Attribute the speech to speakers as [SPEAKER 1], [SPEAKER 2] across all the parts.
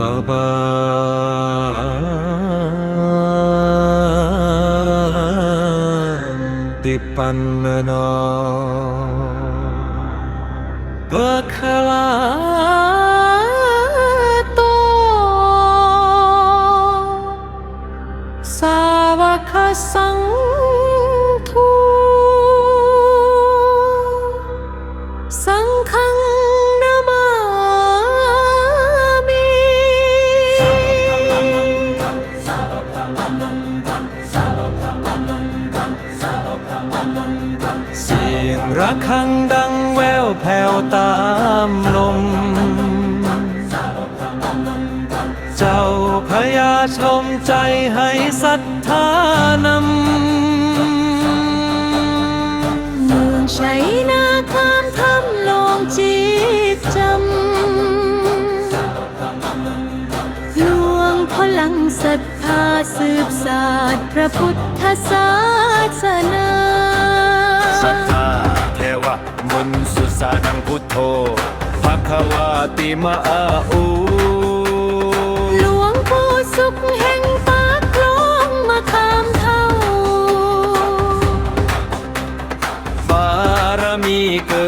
[SPEAKER 1] ארבע דיפן מנו בקלטו סבא קסם สียงรัะฆังดังแววแผ่วตามลม เจ้าพญาชมใจให้ศรัทธานำ
[SPEAKER 2] เมืองชัยนาคามทำลงจิตจำลวงพลังศรัทธาสืบศาสตร์พระพุทธศาสนา
[SPEAKER 3] khawati ma'a'u
[SPEAKER 2] หลวงปู่สุขแห่งปากคลองมาคามเท่า
[SPEAKER 3] บารมีเกิด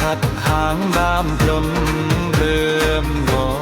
[SPEAKER 3] สัต
[SPEAKER 2] หา
[SPEAKER 3] งดา
[SPEAKER 2] ม
[SPEAKER 3] พลม
[SPEAKER 2] เรื่
[SPEAKER 3] มงอ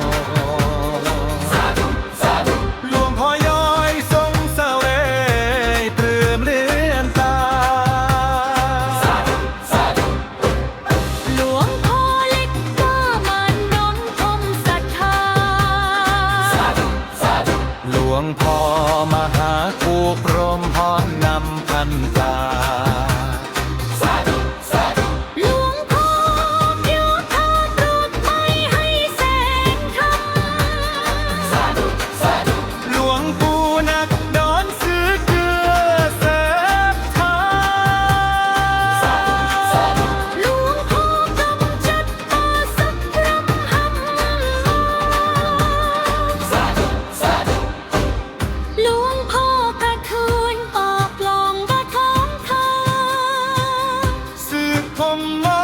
[SPEAKER 4] come
[SPEAKER 3] on.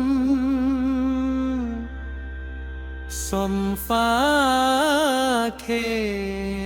[SPEAKER 3] มืองชัยนา
[SPEAKER 4] ดนสาทม สมฟ้าเข